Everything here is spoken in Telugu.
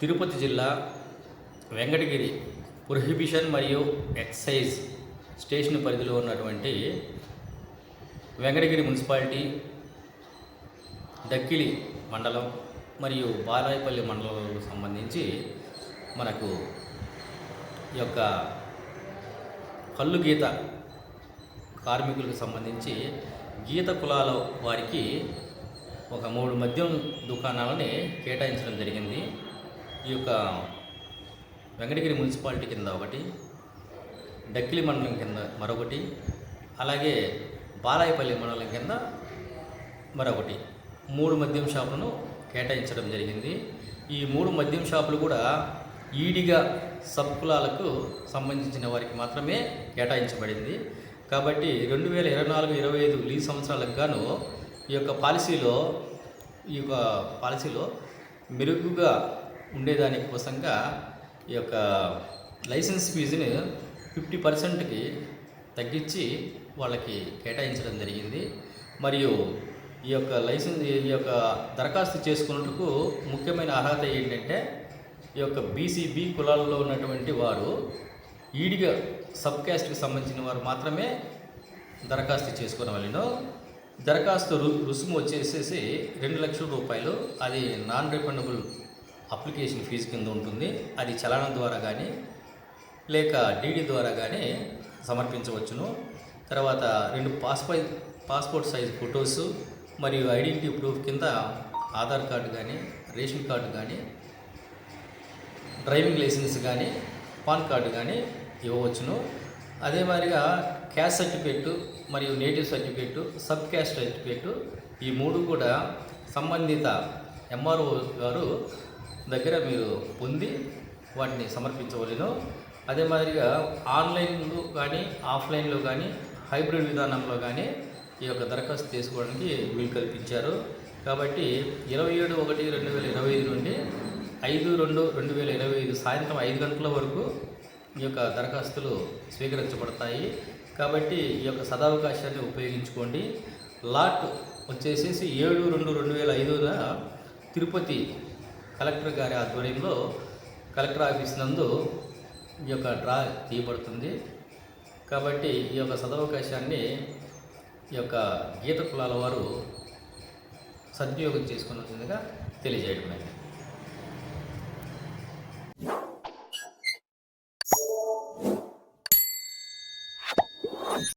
తిరుపతి జిల్లా వెంకటగిరి ప్రొహిబిషన్ మరియు ఎక్సైజ్ స్టేషన్ పరిధిలో ఉన్నటువంటి వెంకటగిరి మున్సిపాలిటీ దక్కిలి మండలం మరియు బాలాయపల్లి మండలాలకు సంబంధించి మనకు ఈ యొక్క కళ్ళు గీత కార్మికులకు సంబంధించి గీత కులాల వారికి ఒక మూడు మద్యం దుకాణాలని కేటాయించడం జరిగింది. ఈ యొక్క వెంకటగిరి మున్సిపాలిటీ కింద ఒకటి డక్కిలి మండలం కింద మరొకటి అలాగే బాలాయపల్లి మండలం కింద మరొకటి. మూడు మద్యం షాపులను కేటాయించడం జరిగింది. ఈ మూడు మద్యం షాపులు కూడా ఈడిగా సబ్ కులాలకు సంబంధించిన వారికి మాత్రమే కేటాయించబడింది. కాబట్టి రెండు వేల ఇరవై నాలుగు ఇరవై ఐదు లీజ్ సంవత్సరాలకు గాను ఈ యొక్క పాలసీలో ఈ యొక్క పాలసీలో మెరుగుగా ఉండేదాని కోసంగా ఈ యొక్క లైసెన్స్ ఫీజుని ఫిఫ్టీ పర్సెంట్కి తగ్గించి వాళ్ళకి కేటాయించడం జరిగింది. మరియు ఈ యొక్క లైసెన్స్ ఈ యొక్క దరఖాస్తు చేసుకున్నందుకు ముఖ్యమైన అర్హత ఏంటంటే ఈ యొక్క బీసీబీ కులాలలో ఉన్నటువంటి వారు ఈడిగా సబ్ క్యాస్ట్కి సంబంధించిన వారు మాత్రమే దరఖాస్తు చేసుకునే వాళ్ళను. దరఖాస్తు రు రుసుము వచ్చేసేసి రెండు లక్షల రూపాయలు అది నాన్ రిఫండబుల్ అప్లికేషన్ ఫీజు కింద ఉంటుంది. అది చలానం ద్వారా కానీ లేక డీడీ ద్వారా కానీ సమర్పించవచ్చును. తర్వాత రెండు పాస్పై పాస్పోర్ట్ సైజ్ ఫొటోస్ మరియు ఐడెంటిటీ ప్రూఫ్ కింద ఆధార్ కార్డు కానీ రేషన్ కార్డు కానీ డ్రైవింగ్ లైసెన్స్ కానీ పాన్ కార్డు కానీ ఇవ్వవచ్చును. అదే మాదిరిగా క్యాస్ట్ సర్టిఫికెట్ మరియు native certificate sub caste certificate ఈ మూడు కూడా సంబంధిత ఎంఆర్ఓ గారు దగ్గర మీరు పొంది వాటిని సమర్పించవలను. అదే మాదిరిగా ఆన్లైన్లో కానీ ఆఫ్లైన్లో కానీ హైబ్రిడ్ విధానంలో కానీ ఈ యొక్క దరఖాస్తు చేసుకోవడానికి వీలు కల్పించారు. కాబట్టి ఇరవై ఏడు ఒకటి రెండు వేల ఇరవై ఐదు నుండి ఐదు రెండు రెండు వేల ఇరవై ఐదు సాయంత్రం ఐదు గంటల వరకు ఈ యొక్క దరఖాస్తులు స్వీకరించబడతాయి. కాబట్టి ఈ యొక్క సదావకాశాన్ని ఉపయోగించుకోండి. లాట్ వచ్చేసేసి ఏడు రెండు రెండు వేల ఐదున తిరుపతి కలెక్టర్ గారి ఆధ్వర్యంలో కలెక్టర్ ఆఫీస్ నందు ఈ యొక్క డ్రా తీయబడుతుంది. కాబట్టి ఈ యొక్క సదవకాశాన్ని ఈ యొక్క గీత కులాల వారు సద్వినియోగం చేసుకున్నట్టుగా తెలియజేయడం